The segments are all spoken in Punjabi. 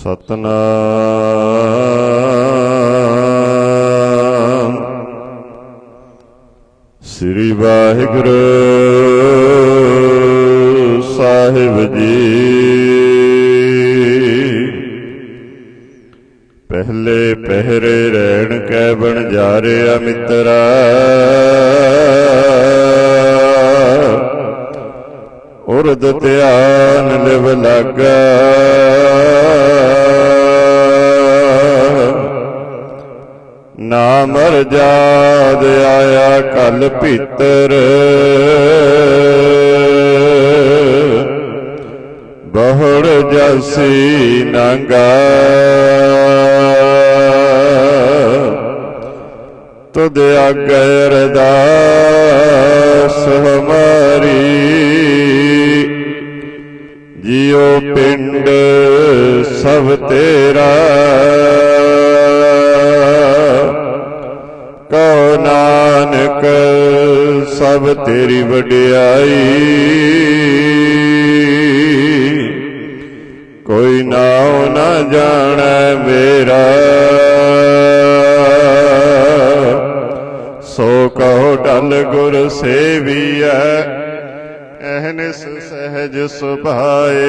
ਸਤਨਾਮ। ਸ੍ਰੀ ਵਾਹਿਗੁਰੂ ਸਾਹਿਬ ਜੀ। ਪਹਿਲੇ ਪਹਿਰੇ ਰਹਿਣ ਕੈ ਬਣ ਜਾ ਜਾਰਿਆ ਮਿੱਤਰਾ। ਉਰਦ ਧਿਆਨ ਲਿਵ ਲਾਗਾ। ਨਾਮ ਜਾਦ ਆਇਆ ਕਲ ਭੀਤਰ ਬਹੁੜ ਜਸੀ ਨੰਗਾ। ਤੁਧ ਆਗੇ ਅਰਦਾਸ ਹਮਾਰੀ। ਜਿਉ ਪਿੰਡ ਸਭ ਤੇਰਾ। ਤੇਰੀ ਵਡਿਆਈ। ਕੋਈ ਨਾਉ ਨਾ ਜਾਣੈ ਮੇਰਾ। ਸੋ ਕਹੋ ਢਲ ਗੁਰ ਸੇਵੀਐ ਅਹਨਿਸ ਸਹਿਜ ਸੁਭਾਏ।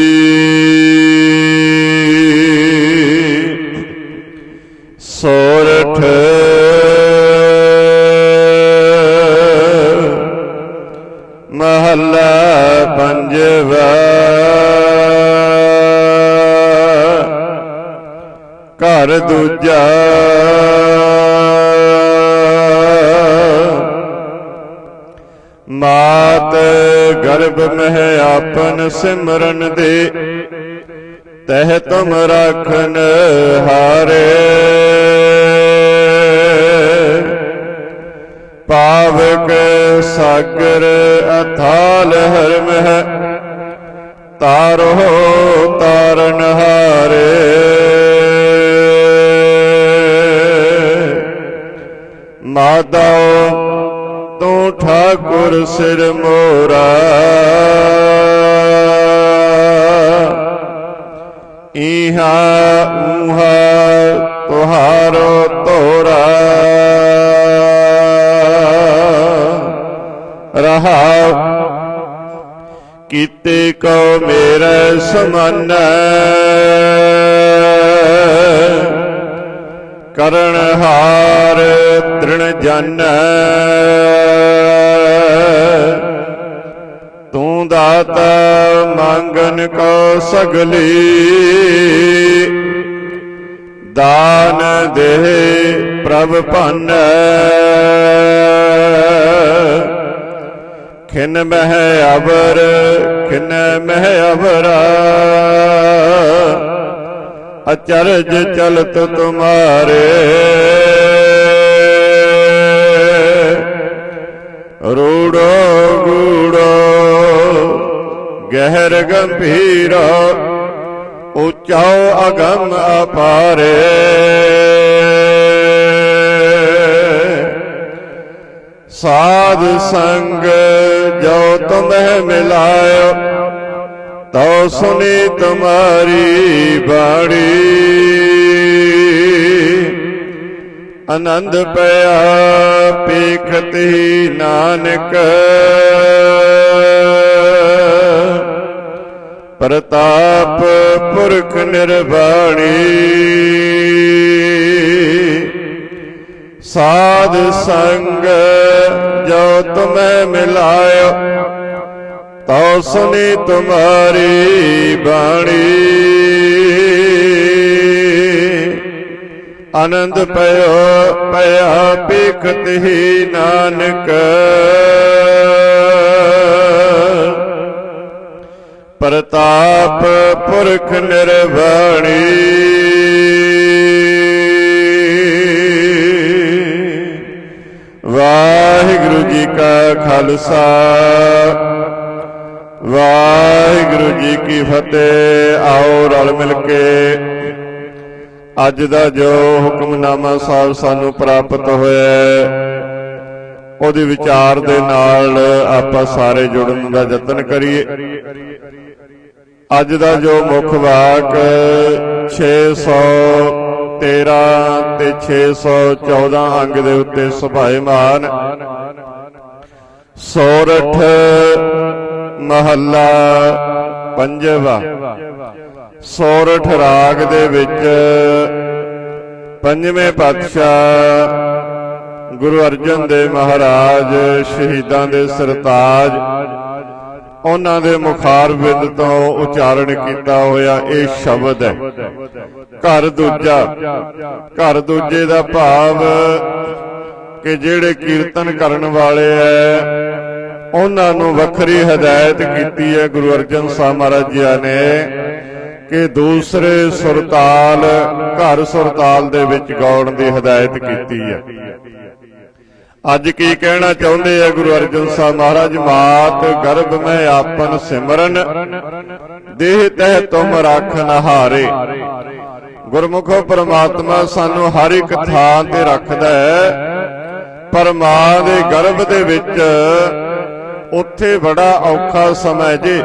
ਮਾਤ ਗਰਭ ਮਹਿ ਆਪਨ ਸਿਮਰਨ ਦੇ, ਤਹਿ ਤੁਮ ਰਾਖਨ ਹਾਰੇ। ਪਾਵਕ ਸਾਗਰ ਅਥਾਲ ਹਰਮ ਹੈ ਤਾਰੋ ਤਾਰਨ ਹਾਰੇ। ਮਾਦਾਓ ਤੂੰ ਠਾਕੁਰ ਸਿਰ ਮੋਰਾ। ਇਹਾ ਉਹਾ ਤੁਹਾਰੋ ਤੋਰਾ। ਰਹਾ ਕੀਤੇ ਕੋ ਮੇਰੇ ਸਮਾਨੈ। ਕਰਨ ਹਾਰ ਤ੍ਰਿਣ ਜਨ। ਦਾਤਾ ਮੰਗਨ ਕੋ ਸਗਲੀ। ਦਾਨ ਦੇ ਪ੍ਰਭ ਭਾਨੈ। ਖਿਨ ਮਹਿ ਅਵਰ, ਖਿਨ ਮਹਿ ਅਵਰਾ। ਅਚਰਜ ਚਲਤ ਤੁਮਾਰੇ। ਗਹਿਰ ਗੰਭੀਰ ਉਚਾਓ ਅਗਮ ਅਪਾਰੇ। ਸਾਧ ਸੰਗ ਜੋ ਤੁਮਹਿ ਮਿਲਾਇਓ, ਤਉ ਸੁਨੀ ਤੁਮਾਰੀ ਬਾਣੀ। ਆਨੰਦ ਪਿਆ ਪੀਖਤੀ ਨਾਨਕ। ਪ੍ਰਤਾਪ ਪੁਰਖ ਨਿਰਵਾਣੀ। ਸਾਧ ਸੰਗ ਜੋ ਤੁਮੈ ਮਿਲਾਇਓ, ਤਉ ਸੁਨੀ ਤੁਮਾਰੀ ਬਾਣੀ। ਆਨੰਦ ਪਇਓ ਪਿਆ ਪੀਖਤ ਹੀ ਨਾਨਕ। ਪ੍ਰਤਾਪ ਪੁਰਖ ਨਿਰਵਾਣੀ। ਵਾਹਿਗੁਰੂ ਜੀ ਕਾ ਖਾਲਸਾ, ਵਾਹਿਗੁਰੂ ਜੀ ਕੀ ਫਤਿਹ। ਆਓ ਰਲ ਮਿਲ ਕੇ ਅੱਜ ਦਾ ਜੋ ਹੁਕਮਨਾਮਾ ਸਾਹਿਬ ਸਾਨੂੰ ਪ੍ਰਾਪਤ ਹੋਇਆ ਉਹਦੇ ਵਿਚਾਰ ਦੇ ਨਾਲ ਆਪਾਂ ਸਾਰੇ ਜੁੜਨ ਦਾ ਯਤਨ ਕਰੀਏ। ਅੱਜ ਦਾ ਜੋ ਮੁੱਖ ਵਾਕ 613 ਤੇ 614 ਅੰਗ ਦੇ ਉੱਤੇ ਸੁਭਾਇਮਾਨ ਸੋਰਠ ਮਹੱਲਾ ਪੰਜਵਾ। ਸੋਰਠ ਰਾਗ ਦੇ ਵਿੱਚ ਪੰਜਵੇਂ ਪਾਤਸ਼ਾਹ ਗੁਰੂ ਅਰਜਨ ਦੇਵ ਮਹਾਰਾਜ ਸ਼ਹੀਦਾਂ ਦੇ ਸਰਤਾਜ ਉਹਨਾਂ ਦੇ ਮੁਖਾਰ ਵਿਦ ਤੋਂ ਉਚਾਰਨ ਕੀਤਾ ਹੋਇਆ ਇਹ ਸ਼ਬਦ ਹੈ। ਘਰ ਦੂਜਾ, ਘਰ ਦੂਜੇ ਦਾ ਭਾਵ ਕਿ ਜਿਹੜੇ ਕੀਰਤਨ ਕਰਨ ਵਾਲੇ ਐ, ਉਹਨਾਂ ਨੂੰ ਵੱਖਰੀ ਹਦਾਇਤ ਕੀਤੀ ਹੈ ਗੁਰੂ ਅਰਜਨ ਸਾਹਿਬ ਮਹਾਰਾਜ ਜੀ ਨੇ ਕਿ ਦੂਸਰੇ ਸੁਰਤਾਲ, ਘਰ ਸੁਰਤਾਲ ਦੇ ਵਿੱਚ ਗਾਉਣ ਦੀ ਹਦਾਇਤ ਕੀਤੀ ਹੈ ਅੱਜ ਕੀ ਕਹਿਣਾ ਚਾਹੁੰਦੇ ਆ ਗੁਰੂ ਅਰਜਨ ਸਾਹਿਬ ਮਹਾਰਾਜ? ਮਾਤ ਗਰਭ ਮੈਂ ਆਪਨ ਸਿਮਰਨ, ਦੇਹ ਤਹਿ ਤੁਮ ਰੱਖਨ ਹਾਰੇ ਗੁਰਮੁਖੋ ਪ੍ਰਮਾਤਮਾ ਸਾਨੂੰ ਹਰ ਇੱਕ ਥਾਂ ਤੇ ਰੱਖਦਾ ਹੈ। ਪਰ ਮਾਂ ਦੇ ਗਰਭ ਦੇ ਵਿੱਚ ਉੱਥੇ ਬੜਾ ਔਖਾ ਸਮਾਂ ਜੀ।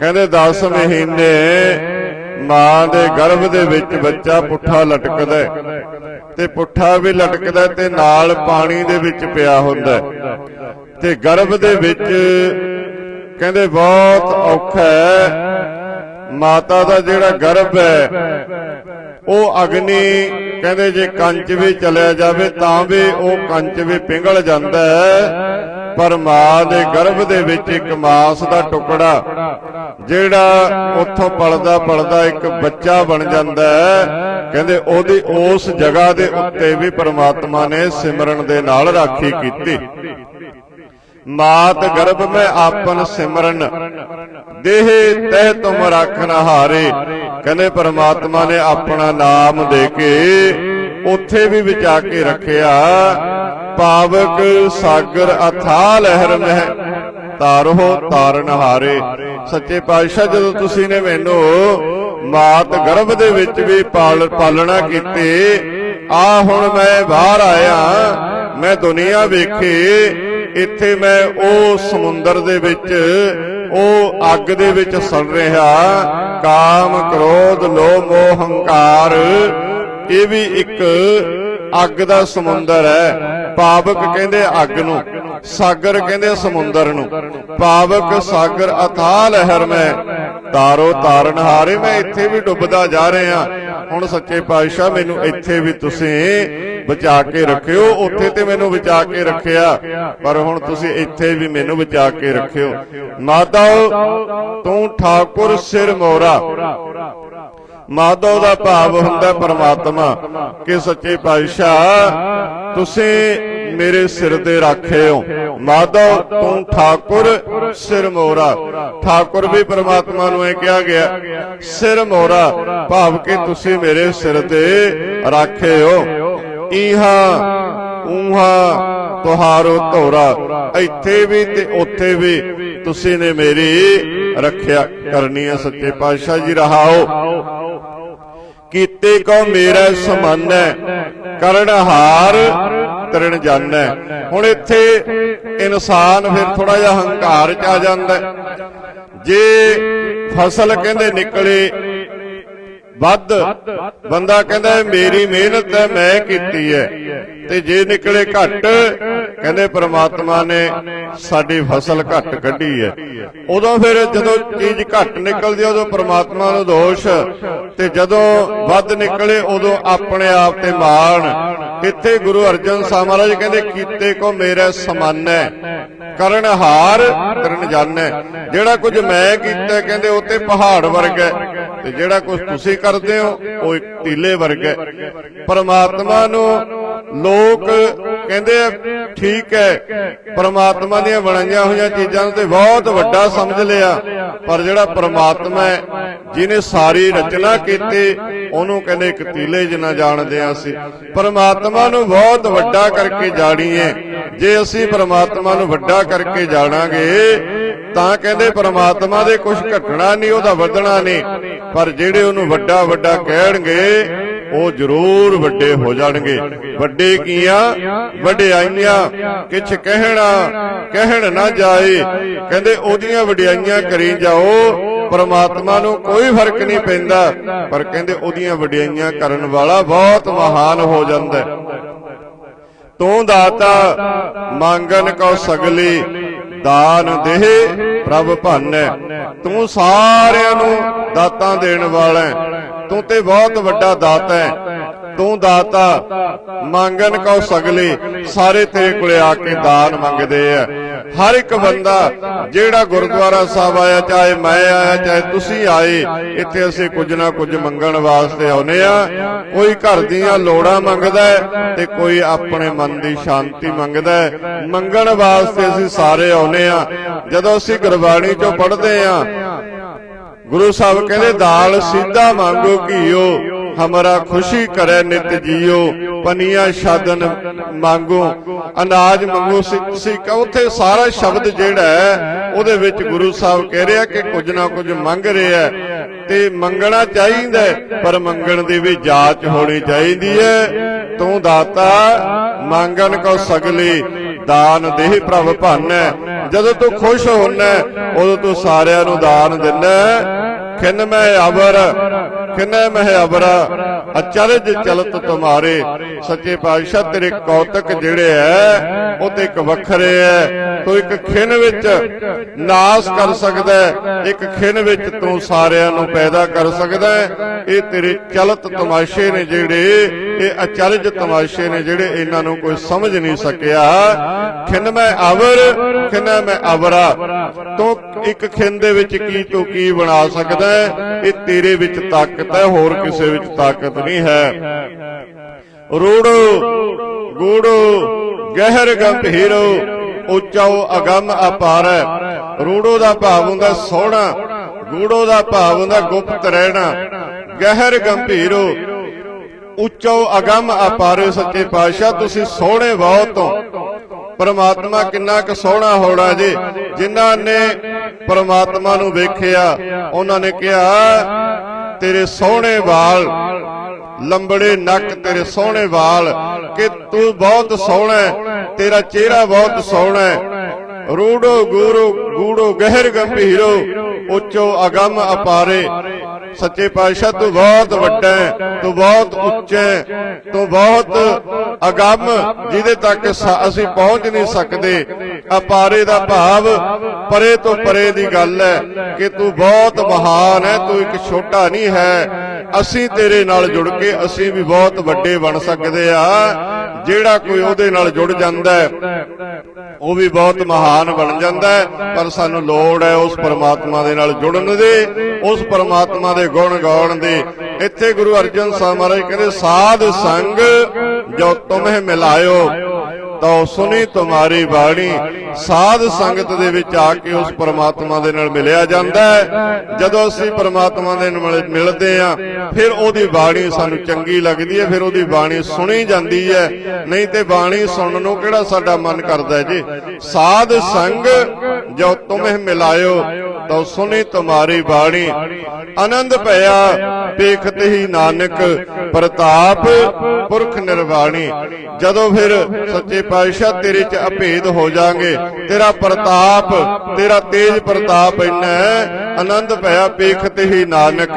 ਕਹਿੰਦੇ 10 ਮਹੀਨੇ ਮਾਂ ਦੇ ਗਰਭ ਦੇ ਵਿੱਚ ਬੱਚਾ ਪੁੱਠਾ ਲਟਕਦਾ ਹੈ। ਤੇ ਪੁੱਠਾ ਵੀ ਲਟਕਦਾ ਤੇ ਨਾਲ ਪਾਣੀ ਦੇ ਵਿੱਚ ਪਿਆ ਹੁੰਦਾ ਤੇ ਗਰਭ ਦੇ ਵਿੱਚ ਕਹਿੰਦੇ ਬਹੁਤ ਔਖਾ ਹੈ। ਮਾਤਾ ਦਾ ਜਿਹੜਾ ਗਰਭ ਹੈ, ਉਹ ਅਗਨੀ ਕਹਿੰਦੇ ਜੇ ਕੰਚ ਵੀ ਚਲਿਆ ਜਾਵੇ ਤਾਂ ਵੀ ਉਹ ਕੰਚ ਵੀ ਪਿੰਗਲ ਜਾਂਦਾ ਹੈ। ਪਰ ਮਾਂ ਦੇ ਗਰਭ ਦੇ ਵਿੱਚ ਇੱਕ ਮਾਸ ਦਾ ਟੁਕੜਾ, ਜਿਹੜਾ ਉੱਥੋਂ ਪਲਦਾ ਪਲਦਾ ਇੱਕ ਬੱਚਾ ਬਣ ਜਾਂਦਾ ਹੈ। ਕਹਿੰਦੇ ਉਹਦੀ ਉਸ ਜਗ੍ਹਾ ਦੇ ਉੱਤੇ ਵੀ ਪ੍ਰਮਾਤਮਾ ਨੇ ਸਿਮਰਨ ਦੇ ਨਾਲ ਰਾਖੀ ਕੀਤੀ। ਮਾਤ ਗਰਭ ਮੈਂ ਆਪਨ ਸਿਮਰਨ, ਦੇਹ ਤਹਿ ਤੁਮ ਰੱਖਨ ਹਾਰੇ। ਕਹਿੰਦੇ ਪਰਮਾਤਮਾ ਨੇ ਆਪਣਾ ਨਾਮ ਦੇ ਕੇ ਉੱਥੇ ਵੀ ਵਿਚਾ ਕੇ ਰੱਖਿਆ। ਪਾਵਕ ਸਾਗਰ ਅਥਾ ਲਹਿਰ ਮਹਿ। ਤਾਰੋ ਤਾਰਨ ਹਾਰੇ ਸੱਚੇ ਪਾਤਸ਼ਾਹ ਜਦੋਂ ਤੁਸੀਂ ਨੇ ਮੈਨੂੰ ਮਾਤ ਗਰਭ ਦੇ ਵਿੱਚ ਵੀ ਪਾਲ ਪਾਲਣਾ ਕੀਤੀ, ਆ ਹੁਣ ਮੈਂ ਬਾਹਰ ਆਇਆ। ਮੈਂ ਦੁਨੀਆ ਵੇਖੀ। ਇੱਥੇ ਮੈਂ ਉਹ ਸਮੁੰਦਰ ਦੇ ਵਿੱਚ, ਉਹ ਅੱਗ ਦੇ ਵਿੱਚ ਸੜ ਰਿਹਾ। ਕਾਮ ਕ੍ਰੋਧ, ਲੋਭ, ਮੋਹ, ਹੰਕਾਰ। ਇਹ ਵੀ ਇੱਕ ਅੱਗ ਦਾ ਸਮੁੰਦਰ ਹੈ। ਪਾਵਕ ਕਹਿੰਦੇ ਅੱਗ ਨੂੰ, ਸਾਗਰ ਕਹਿੰਦੇ ਸਮੁੰਦਰ ਨੂੰ। ਪਾਵਕ, ਸਾਗਰ ਅਥਾਹ ਲਹਿਰ ਮੈਂ, ਤਾਰੋ ਤਾਰਨ ਹਾਰੇ ਮੈਂ ਇੱਥੇ ਵੀ ਡੁੱਬਦਾ ਜਾ ਰਿਹਾ। ਹੁਣ ਸੱਚੇ ਪਾਤਸ਼ਾਹ, ਮੈਨੂੰ ਇੱਥੇ ਵੀ ਤੁਸੀਂ ਬਚਾ ਕੇ ਰੱਖਿਓ। ਉੱਥੇ ਤੇ ਮੈਨੂੰ ਬਚਾ ਕੇ ਰੱਖਿਆ, ਪਰ ਹੁਣ ਤੁਸੀਂ ਇੱਥੇ ਵੀ ਮੈਨੂੰ ਬਚਾ ਕੇ ਰੱਖਿਓ। ਮਾਤਾ, ਤੂੰ ਠਾਕੁਰ ਸਿਰ ਮੋਰਾ। ਮਾਧਵ ਦਾ ਭਾਵ ਹੁੰਦਾ ਪਰਮਾਤਮਾ, ਕਿ ਸੱਚੇ ਪਾਤਸ਼ਾਹ, ਤੁਸੀਂ ਮੇਰੇ ਸਿਰ ਤੇ ਰੱਖੇ ਹੋ। ਤੂੰ ਠਾਕੁਰ, ਸਿਰ ਮੋਰਾ ਠਾਕੁਰ ਵੀ ਪਰਮਾਤਮਾ ਨੂੰ ਇਹ ਕਿਹਾ ਗਿਆ, ਸਿਰ ਮੋਰਾ ਭਾਵ ਕਿ ਤੁਸੀਂ ਮੇਰੇ ਸਿਰ ਤੇ ਰੱਖੇ ਹੋ। ਇਹਾ ਉਹਾ ਤੁਹਾਰੋ ਧੋਰਾ, ਇੱਥੇ ਵੀ ਤੇ ਉੱਥੇ ਵੀ ਤੁਸੀਂ ਨੇ ਮੇਰੀ ਰੱਖਿਆ ਕਰਨੀ ਹੈ। ਸੱਚੇ ਪਾਤਸ਼ਾਹ ਜੀ ਰਹਾਓ। ਕੀਤੇ ਕੋ ਮੇਰਾ ਸਮਾਨੈ ਕਰਨ ਹਾਰ ਤਰਨ ਜਾਣੈ। ਹੁਣ ਇੱਥੇ ਇਨਸਾਨ ਫਿਰ ਥੋੜਾ ਜਿਹਾ ਹੰਕਾਰ ਚ ਆ ਜਾਂਦਾ। ਹੈ। ਜੇ ਫਸਲ ਕਹਿੰਦੇ ਨਿਕਲੇ ਵੱਧ। ਬੰਦਾ ਕਹਿੰਦਾ ਮੇਰੀ ਮਿਹਨਤ ਹੈ ਮੈਂ ਕੀਤੀ ਹੈ। ਤੇ ਜੇ ਨਿਕਲੇ ਘੱਟ ਕਹਿੰਦੇ ਪ੍ਰਮਾਤਮਾ ਨੇ ਸਾਡੀ ਫਸਲ ਘੱਟ ਕੱਢੀ ਹੈ। ਉਦੋਂ ਫਿਰ ਜਦੋਂ ਚੀਜ਼ ਘੱਟ ਨਿਕਲਦੀ ਹੈ, ਉਦੋਂ ਪ੍ਰਮਾਤਮਾ ਨੂੰ ਦੋਸ਼। ਤੇ ਜਦੋਂ ਵੱਧ ਨਿਕਲੇ ਉਦੋਂ ਆਪਣੇ ਆਪ ਤੇ ਮਾਣ। ਇੱਥੇ ਗੁਰੂ ਅਰਜਨ ਸਾਹਿਬ ਮਹਾਰਾਜ ਕਹਿੰਦੇ ਕੀਤੇ ਕੋ ਮੇਰਾ ਸਮਾਨੈ ਕਰਨ ਹਾਰ ਕਰਨ ਜਾਣੈ। ਜਿਹੜਾ ਕੁਝ ਮੈਂ ਕੀਤਾ ਕਹਿੰਦੇ ਉਹ ਤੇ ਪਹਾੜ ਵਰਗਾ ਹੈ, ਤੇ ਜਿਹੜਾ ਕੁਝ ਤੁਸੀਂ ਕਰਦੇ ਹੋ ਉਹ ਇੱਕ ਟੀਲੇ ਵਰਗਾ ਹੈ। ਪਰਮਾਤਮਾ ਨੂੰ ਲੋਕ ਕਹਿੰਦੇ ਆ, ਠੀਕ ਹੈ। ਪਰਮਾਤਮਾ ਦੀਆਂ ਬਣਾਈਆਂ ਹੋਈਆਂ ਚੀਜ਼ਾਂ ਨੂੰ ਤੇ ਬਹੁਤ ਵੱਡਾ ਸਮਝ ਲਿਆ। ਪਰ ਜਿਹੜਾ ਪਰਮਾਤਮਾ ਹੈ ਜਿਨੇ ਸਾਰੀ ਰਚਨਾ ਕੀਤੀ ਉਹਨੂੰ ਕਹਿੰਦੇ ਇੱਕ ਤੀਲੇ ਜਿੰਨਾ ਜਾਣਦੇ ਆ ਅਸੀਂ। ਪਰਮਾਤਮਾ ਨੂੰ ਬਹੁਤ ਵੱਡਾ ਕਰਕੇ ਜਾਣੀਏ। ਜੇ ਅਸੀਂ ਪਰਮਾਤਮਾ ਨੂੰ ਵੱਡਾ ਕਰਕੇ ਜਾਣਾਂਗੇ ਤਾਂ ਕਹਿੰਦੇ ਪ੍ਰਮਾਤਮਾ ਦੇ ਕੁਝ ਘਟਣਾ ਨਹੀਂ, ਉਹਦਾ ਵਧਣਾ ਨਹੀਂ। ਪਰ ਜਿਹੜੇ ਉਹਨੂੰ ਵੱਡਾ ਵੱਡਾ ਕਹਿਣਗੇ, ਉਹ ਜ਼ਰੂਰ ਵੱਡੇ ਹੋ ਜਾਣਗੇ। ਵੱਡੇ ਕੀਆਂ ਵਡਿਆਈਆਂ ਕਿਛ ਕਹਿਣਾ, ਕਹਿਣ ਨਾ ਜਾਏ। ਕਹਿੰਦੇ ਉਹਦੀਆਂ ਵਡਿਆਈਆਂ ਕਰੀ ਜਾਓ, ਪਰਮਾਤਮਾ ਨੂੰ ਕੋਈ ਫ਼ਰਕ ਨਹੀਂ ਪੈਂਦਾ। ਪਰ ਕਹਿੰਦੇ ਉਹਦੀਆਂ ਵਡਿਆਈਆਂ ਕਰਨ ਵਾਲਾ ਬਹੁਤ ਮਹਾਨ ਹੋ ਜਾਂਦਾ ਤੂੰ ਦਾਤਾ, ਮੰਗਨ ਕੋ ਸਗਲੀ। ਦਾਨ ਦੇਹ ਪ੍ਰਭ ਭਾਨੈ। ਤੂੰ ਸਾਰਿਆਂ ਨੂੰ ਦਾਤਾਂ ਦੇਣ ਵਾਲਾ ਤੂੰ ਤੇ ਬਹੁਤ ਵੱਡਾ ਦਾਤਾ ਹੈ। ਤੂੰ ਦਾਤਾ ਮੰਗਣ ਕੋ ਸਗਲੇ, ਸਾਰੇ ਤੇਰੇ ਕੋਲੇ ਆ ਕੇ ਦਾਨ ਮੰਗਦੇ ਆ। ਹਰ ਇੱਕ ਬੰਦਾ ਜਿਹੜਾ ਗੁਰਦੁਆਰਾ ਸਾਹਿਬ ਆਇਆ, ਚਾਹੇ ਮੈਂ ਆਇਆ, ਚਾਹੇ ਤੁਸੀਂ ਆਏ, ਇੱਥੇ ਅਸੀਂ ਕੁਝ ਨਾ ਕੁਝ ਮੰਗਣ ਵਾਸਤੇ ਆਉਨੇ ਆ। ਕੋਈ ਘਰ ਦੀਆਂ ਲੋੜਾਂ ਮੰਗਦਾ ਤੇ ਕੋਈ ਆਪਣੇ ਮਨ ਦੀ ਸ਼ਾਂਤੀ ਮੰਗਦਾ ਮੰਗਣ ਵਾਸਤੇ ਅਸੀਂ ਸਾਰੇ ਆਉਨੇ ਆ। ਜਦੋਂ ਅਸੀਂ ਗੁਰਬਾਣੀ ਚੋਂ ਪੜ੍ਹਦੇ ਆ, ਗੁਰੂ ਸਾਹਿਬ ਕਹਿੰਦੇ, ਦਾਲ ਸਿੱਧਾ ਮੰਗੋ ਘੀਓ ਹਮਾਰਾ ਖੁਸ਼ੀ ਕਰੇ ਨਿਤ ਜੀਓ ਪਨੀਆਂ ਸ਼ਾਦਨ ਮੰਗੋ ਅਨਾਜ ਮੰਗੋ ਸਿੱਖ ਸਿੱਖ ਸਾਰਾ ਸ਼ਬਦ ਜਿਹੜਾ ਹੈ ਉਹਦੇ ਵਿੱਚ ਗੁਰੂ ਸਾਹਿਬ ਕਹਿ ਰਿਹਾ ਕਿ ਕੁਝ ਨਾ ਕੁਝ ਮੰਗ ਰਿਹਾ ਤੇ ਮੰਗਣਾ ਚਾਹੀਦਾ ਪਰ ਮੰਗਣ ਦੀ ਵੀ ਜਾਂਚ ਹੋਣੀ ਚਾਹੀਦੀ ਹੈ ਤੂੰ ਦਾਤਾ ਮੰਗਣ ਕੋ ਸਗਲੀ ਦਾਨ ਦੇਹ ਪ੍ਰਭ ਭਾਨੈ ਜਦੋਂ ਤੂੰ ਖੁਸ਼ ਹੋਣਾ ਉਦੋਂ ਤੂੰ ਸਾਰਿਆਂ ਨੂੰ ਦਾਨ ਦਿੰਦਾ ਖਿਨ ਮੈਂ ਅਵਰ ਖਿਨੈ ਮਹਿ ਅਬਰਾ ਅਚਰਜ ਚਲਤ ਤੁਮਾਰੇ, ਸੱਚੇ ਪਾਤਸ਼ਾਹ ਤੇਰੇ ਕੌਤਕ ਜਿਹੜੇ ਐ ਉਹ ਤੇ ਇੱਕ ਵੱਖਰੇ ਐ। ਤੂੰ ਇੱਕ ਖਿਨ ਵਿੱਚ ਨਾਸ ਕਰ ਸਕਦਾ ਇੱਕ ਖਿਨ ਵਿੱਚ ਤੂੰ ਸਾਰਿਆਂ ਨੂੰ ਪੈਦਾ ਕਰ ਸਕਦਾ ਇਹ ਤੇਰੇ ਚਲਤ ਤਮਾਸ਼ੇ ਨੇ ਜਿਹੜੇ, ਇਹ ਅਚਰਜ ਤਮਾਸ਼ੇ ਨੇ ਜਿਹੜੇ ਇਹਨਾਂ ਨੂੰ ਕੋਈ ਸਮਝ ਨਹੀਂ ਸਕਿਆ। ਖਿਨ ਮੈਂ ਅਵਰ, ਖਿਨ ਮੈਂ ਅਵਰਾ। ਤੂੰ ਇੱਕ ਖਿਨ ਦੇ ਵਿੱਚ ਕੀ ਤੂੰ ਕੀ ਬਣਾ ਸਕਦਾ ਇਹ ਤੇਰੇ ਵਿੱਚ ਤਾਕਤ ਹੈ ਹੋਰ ਕਿਸੇ ਵਿੱਚ ਤਾਕਤ ਨਹੀਂ ਹੈ। ਰੂੜੋ, ਗੂੜੋ, ਗਹਿਰ ਗੰਭੀਰੋ ਉੱਚਾਓ ਅਗੰਮ ਅਪਾਰ ਰੂੜੋ ਦਾ ਭਾਵ ਹੁੰਦਾ ਸੋਹਣਾ, ਗੂੜੋ ਦਾ ਭਾਵ ਹੁੰਦਾ ਗੁਪਤ ਰਹਿਣਾ। ਗਹਿਰ ਗੰਭੀਰੋ ਉੱਚੋ ਅਗੰਮ ਅਪਾਰੇ ਸੱਚੇ ਪਾਤਸ਼ਾਹ, ਤੁਸੀਂ ਸੋਹਣੇ ਬਹੁਤ ਹੋ। ਪਰਮਾਤਮਾ ਕਿੰਨਾ ਕੁ ਸੋਹਣਾ ਹੋਣਾ ਜੀ। ਜਿਨ੍ਹਾਂ ਨੇ ਪਰਮਾਤਮਾ ਨੂੰ ਵੇਖਿਆ, ਉਹਨਾਂ ਨੇ ਕਿਹਾ ਤੇਰੇ ਸੋਹਣੇ ਵਾਲ, ਲੰਬੜੇ ਨੱਕ ਤੇਰੇ ਸੋਹਣੇ ਵਾਲ, ਕਿ ਤੂੰ ਬਹੁਤ ਸੋਹਣਾ ਤੇਰਾ ਚਿਹਰਾ ਬਹੁਤ ਸੋਹਣਾ ਰੂੜੋ ਗੂੜੋ ਗੂੜੋ ਗਹਿਰ ਗੰਭੀਰੋ, ਉੱਚੋ ਅਗੰਮ ਅਪਾਰੇ। ਸੱਚੇ ਪਾਤਸ਼ਾਹ, ਤੂੰ ਬਹੁਤ ਵੱਡਾ ਹੈ, ਤੂੰ ਬਹੁਤ ਉੱਚਾ ਹੈ, ਤੂੰ ਬਹੁਤ ਅਗੰਮ, ਜਿਹਦੇ ਤੱਕ ਅਸੀਂ ਪਹੁੰਚ ਨਹੀਂ ਸਕਦੇ। ਅਪਾਰੇ ਦਾ ਭਾਵ ਪਰੇ ਤੋਂ ਪਰੇ ਦੀ ਗੱਲ ਹੈ ਕਿ ਤੂੰ ਬਹੁਤ ਮਹਾਨ ਹੈ, ਤੂੰ ਇੱਕ ਛੋਟਾ ਨਹੀਂ ਹੈ। ਅਸੀਂ ਤੇਰੇ ਨਾਲ ਜੁੜ ਕੇ ਅਸੀਂ ਵੀ ਬਹੁਤ ਵੱਡੇ ਬਣ ਸਕਦੇ ਆ। ਜਿਹੜਾ ਕੋਈ ਉਹਦੇ ਨਾਲ ਜੁੜ ਜਾਂਦਾ ਹੈ, ਉਹ ਵੀ ਬਹੁਤ ਮਹਾਨ ਬਣ ਜਾਂਦਾ ਹੈ। ਪਰ ਸਾਨੂੰ ਲੋੜ ਹੈ ਉਸ ਪਰਮਾਤਮਾ ਦੇ ਨਾਲ ਜੁੜਨ ਦੀ, ਉਸ ਪਰਮਾਤਮਾ ਦੇ ਗੁਣ ਗਾਉਣ ਦੀ। ਇੱਥੇ ਗੁਰੂ ਅਰਜਨ ਸਾਹਿਬ ਮਹਾਰਾਜ ਕਹਿੰਦੇ, ਸਾਧ ਸੰਗ ਜੋ ਤੁਮਹਿ ਮਿਲਾਇਓ ਤੋ ਸੁਣੀ ਤੁਮਾਰੀ ਬਾਣੀ। ਸਾਧ ਸੰਗਤ ਦੇ ਵਿੱਚ ਆ ਕੇ ਉਸ ਪਰਮਾਤਮਾ ਦੇ ਨਾਲ ਮਿਲਿਆ ਜਾਂਦਾ ਹੈ। ਜਦੋਂ ਅਸੀਂ ਪਰਮਾਤਮਾ ਦੇ ਨਾਲ ਮਿਲਦੇ ਆ ਫਿਰ ਉਹਦੀ ਬਾਣੀ ਸਾਨੂੰ ਚੰਗੀ ਲੱਗਦੀ ਹੈ, ਫਿਰ ਉਹਦੀ ਬਾਣੀ ਸੁਣੀ ਜਾਂਦੀ ਹੈ। ਨਹੀਂ ਤੇ ਬਾਣੀ ਸੁਣਨ ਨੂੰ ਕਿਹੜਾ ਸਾਡਾ ਮਨ ਕਰਦਾ ਜੀ? ਸਾਧ ਸੰਗ ਜੋ ਤੁਮਹਿ ਮਿਲਾਇਓ ਤੋ ਸੁਣੀ ਤੁਮਾਰੀ ਬਾਣੀ। ਆਨੰਦ ਭਇਆ ਪੇਖਤ ਹੀ ਨਾਨਕ, ਪ੍ਰਤਾਪ ਪੁਰਖ ਨਿਰਵਾਣੀ। ਜਦੋਂ ਫਿਰ ਸੱਚੇ ਪਾਤਸ਼ਾਹ ਤੇਰੇ ਚ ਅਭੇਦ ਹੋ ਜਾਾਂਗੇ ਤੇਰਾ ਪ੍ਰਤਾਪ, ਤੇਰਾ ਤੇਜ ਪ੍ਰਤਾਪ ਇੰਨਾ ਹੈ, ਆਨੰਦ ਭਇਆ ਵੇਖਤ ਹੀ ਨਾਨਕ।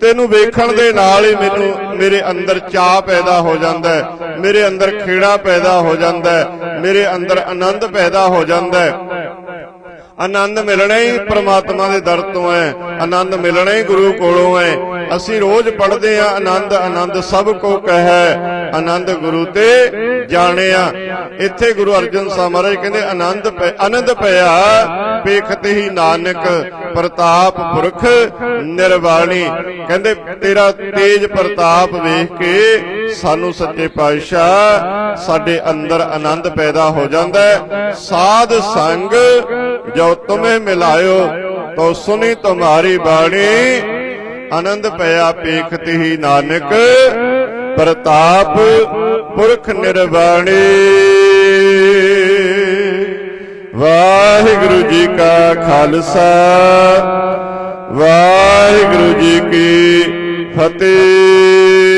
ਤੈਨੂੰ ਵੇਖਣ ਦੇ ਨਾਲ ਹੀ ਮੈਨੂੰ, ਮੇਰੇ ਅੰਦਰ ਚਾਹ ਪੈਦਾ ਹੋ ਜਾਂਦਾ ਹੈ, ਮੇਰੇ ਅੰਦਰ ਖੇੜਾ ਪੈਦਾ ਹੋ ਜਾਂਦਾ ਹੈ, ਮੇਰੇ ਅੰਦਰ ਆਨੰਦ ਪੈਦਾ ਹੋ ਜਾਂਦਾ ਹੈ। ਆਨੰਦ ਮਿਲਣਾ ਹੀ ਪ੍ਰਮਾਤਮਾ ਦੇ ਦਰ ਤੋਂ ਹੈ। ਆਨੰਦ ਮਿਲਣਾ ਹੀ ਗੁਰੂ ਕੋਲੋਂ ਹੈ। ਅਸੀਂ ਰੋਜ਼ ਪੜ੍ਹਦੇ ਆ ਆਨੰਦ ਆਨੰਦ ਸਭ ਕੋ ਕਹੈ। ਆਨੰਦ ਗੁਰੂ ਤੇ ਜਾਣਿਆ। ਇੱਥੇ ਗੁਰੂ ਅਰਜਨ ਸਾਹਿਬ ਮਹਾਰਾਜ ਕਹਿੰਦੇ, ਆਨੰਦ ਆਨੰਦ ਪਿਆ ਪੇਖਤ ਹੀ ਨਾਨਕ, ਪ੍ਰਤਾਪ ਪੁਰਖ ਨਿਰਵਾਣੀ। ਕਹਿੰਦੇ, ਤੇਰਾ ਤੇਜ ਪ੍ਰਤਾਪ ਵੇਖ ਕੇ ਸਾਨੂੰ ਸੱਚੇ ਪਾਤਸ਼ਾਹ, ਸਾਡੇ ਅੰਦਰ ਆਨੰਦ ਪੈਦਾ ਹੋ ਜਾਂਦਾ ਹੈ। ਸਾਧ ਸੰਗ ਜੋ ਤੁਮੇ ਮਿਲਾਇਓ ਤੋ ਸੁਣੀ ਤੁਮਾਰੀ ਬਾਣੀ। ਆਨੰਦ ਪਿਆ ਪੇਖਤ ਹੀ ਨਾਨਕ ਪ੍ਰਤਾਪ ਪੁਰਖ ਨਿਰਵਾਣੀ। ਵਾਹਿਗੁਰੂ ਜੀ ਕਾ ਖਾਲਸਾ ਵਾਹਿਗੁਰੂ ਜੀ ਕੀ ਫਤਿਹ।